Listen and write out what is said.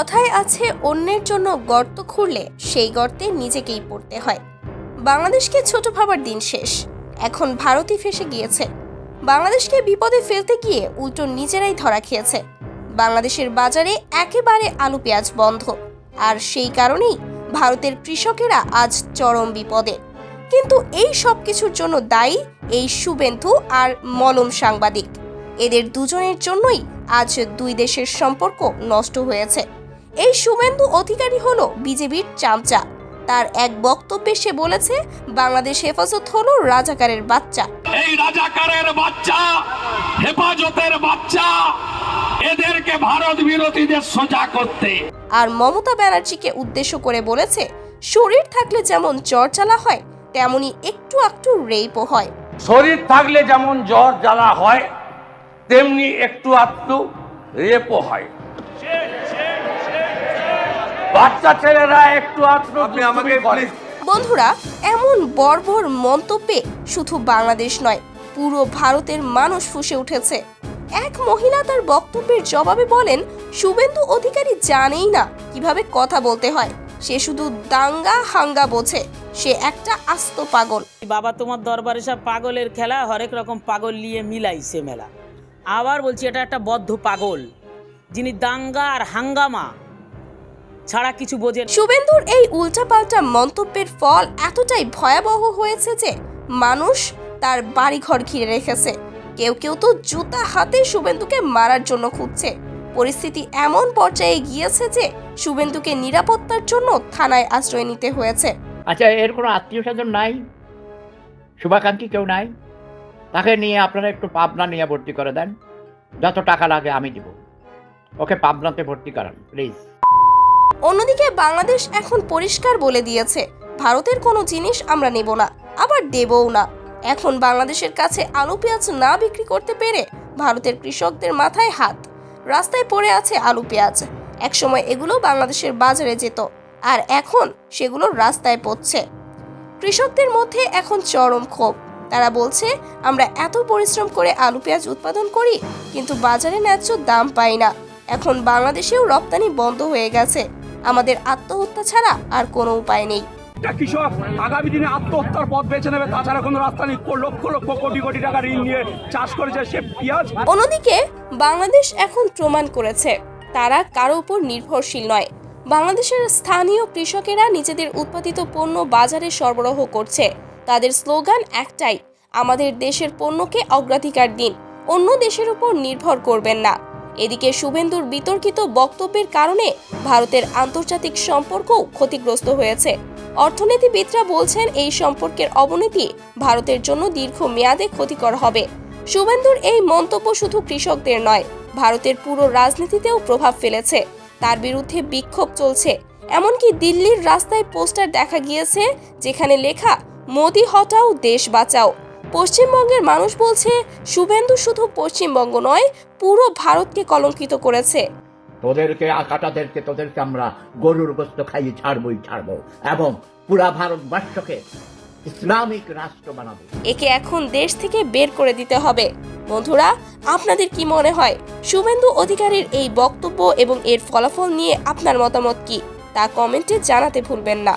কথায় আছে, অন্যের জন্য গর্ত খুঁড়লে সেই গর্তে নিজেকেই পড়তে হয়। বাংলাদেশকে ছোট ভাবার দিন শেষ। এখন ভারতই ফেসে গিয়েছে। বাংলাদেশকে বিপদে ফেলতে গিয়ে উল্টো নিজেরাই ধরা খেয়েছে। বাংলাদেশের বাজারে একেবারে আলু পেঁয়াজ বন্ধ। আর সেই কারণেই ভারতের কৃষকেরা আজ চরম বিপদে। কিন্তু এই সব কিছুর জন্য দায়ী এই শুভেন্দু আর মলম সাংবাদিক। এদের দুজনের জন্যই আজ দুই দেশের সম্পর্ক নষ্ট হয়েছে। এই শুভেন্দু অধিকারী হলো বিজেপির চামচা। তার এক বক্তব্যে সে বলেছে বাংলাদেশ হেফাজত হলো রাজাকারের বাচ্চা। এই রাজাকারের বাচ্চা হেফাজতের বাচ্চা এদেরকে ভারত বিরোধীদের সোজা করতে। আর মমতা ব্যানার্জিকে উদ্দেশ্য করে বলেছে শরীর থাকলে যেমন জ্বর জ্বালা হয় তেমনি একটু একটু রেপও হয়। শরীর থাকলে যেমন জ্বর জ্বালা হয় তেমনি একটু আধটু রেপও হয়। বাচ্চা ছেলেরা একটু আপনি আমাকে please বন্ধুরা এমন বর্বর মন্তব্যে শুধু বাংলাদেশ নয় পুরো ভারতের মানুষ ফুসে উঠেছে। এক মহিলা তার বক্তব্যের জবাবে বলেন শুভেন্দু অধিকারী জানেই না কীভাবে কথা বলতে হয়। সে শুধু দাঙ্গা হাঙ্গা বোঝে। সে একটা আস্ত পাগল। বাবা তোমার দরবারে সব পাগলের খেলা হরেক রকম পাগল নিয়ে মিলাইছে মেলা। আবার বলছি এটা একটা বদ্ধ পাগল। যিনি দাঙ্গা আর হাঙ্গামা ছাড়া কিছু বোঝেন শুভেন্দুর এই উল্টাপাল্টা মন্তব্যের ফল এতটাই ভয়াবহ হয়েছে যে মানুষ তার বাড়িঘর ঘিরে রেখেছে। কেউ কেউ তো জুতা হাতে শুভেন্দুকে মারার জন্য খুঁজছে। পরিস্থিতি এমন পর্যায়ে গিয়েছে যে শুভেন্দুকে নিরাপত্তার জন্য থানায় আশ্রয় নিতে হয়েছে। আচ্ছা এর কোনো আত্মীয় স্বজন নাই? শুভাকাঙ্ক্ষী কেউ নাই? তাকে নিয়ে আপনারা একটু পাবনা নিয়ে ভর্তি করে দেন। যত টাকা লাগে আমি দিব। ওকে পাবনাতে ভর্তি করান প্লিজ। অন্যদিকে বাংলাদেশ এখন পরিষ্কার বলে দিয়েছে, ভারতের কোনো জিনিস আমরা নেব না, আবার দেবও না। এখন বাংলাদেশের কাছে আলু, পেঁয়াজ না বিক্রি করতে পেরে ভারতের কৃষকদের মাথায় হাত। রাস্তায় পড়ে আছে আলু, পেঁয়াজ। একসময় এগুলো বাংলাদেশের বাজারে যেত, আর এখন সেগুলো রাস্তায় পড়ছে। কৃষকদের মধ্যে এখন চরম ক্ষোভ। তারা বলছে, আমরা এত পরিশ্রম করে আলু, পেঁয়াজ উৎপাদন করি, কিন্তু বাজারে ন্যায্য দাম পাই না। এখন বাংলাদেশেও রপ্তানি বন্ধ হয়ে গেছে। আমাদের আত্মহত্যা ছাড়া আর কোনো উপায় নেই। একটা কৃষক আগামী দিনে আত্মহত্যার পথ বেছে নেবে তাছাড়া কোনো রাস্তা নেই। লক্ষ লক্ষ কোটি কোটি টাকা ঋণ নিয়ে চাষ করেছে সে পেঁয়াজ। অন্যদিকে বাংলাদেশ এখন প্রমাণ করেছে তারা কারও উপর নির্ভরশীল নয়। বাংলাদেশের স্থানীয় কৃষকেরা নিজেদের উৎপাদিত পণ্য বাজারে সরবরাহ করছে। তাদের স্লোগান একটাই আমাদের দেশের পণ্যকে অগ্রাধিকার দিন অন্য দেশের উপর নির্ভর করবেন না। এদিকে শুভেন্দুর বিতর্কিত বক্তব্যের কারণে ভারতের আন্তর্জাতিক সম্পর্কও ক্ষতিগ্রস্ত হয়েছে। অর্থনীতিবিদরা বলছেন, এই সম্পর্কের অবনতি ভারতের জন্য দীর্ঘ মেয়াদে ক্ষতিকর হবে। শুভেন্দুর এই মন্তব্য শুধু কৃষকদের নয়, ভারতের পুরো রাজনীতিতেও প্রভাব ফেলেছে। তার বিরুদ্ধে বিক্ষোভ চলছে। এমনকি দিল্লির রাস্তায় পোস্টার দেখা গিয়েছে, যেখানে লেখা, মোদি হটাও, দেশ বাঁচাও। পশ্চিমবঙ্গের মানুষ বলছে শুভেন্দু শুধু পশ্চিমবঙ্গ নয় পুরো ভারতকে কলঙ্কিত করেছে। তোদেরকে আকাটাদেরকে তোদেরকে আমরা গরুর গোস্ত খাইয়ে ছাড়বই ছাড়বো এবং পুরা ভারতবর্ষকে ইসলামিক রাষ্ট্র বানাবো। একে এখন দেশ থেকে বের করে দিতে হবে। বন্ধুরা আপনাদের কি মনে হয় শুভেন্দু অধিকারীর এই বক্তব্য এবং এর ফলাফল নিয়ে আপনার মতামত কি? তা কমেন্টে জানাতে ভুলবেন না।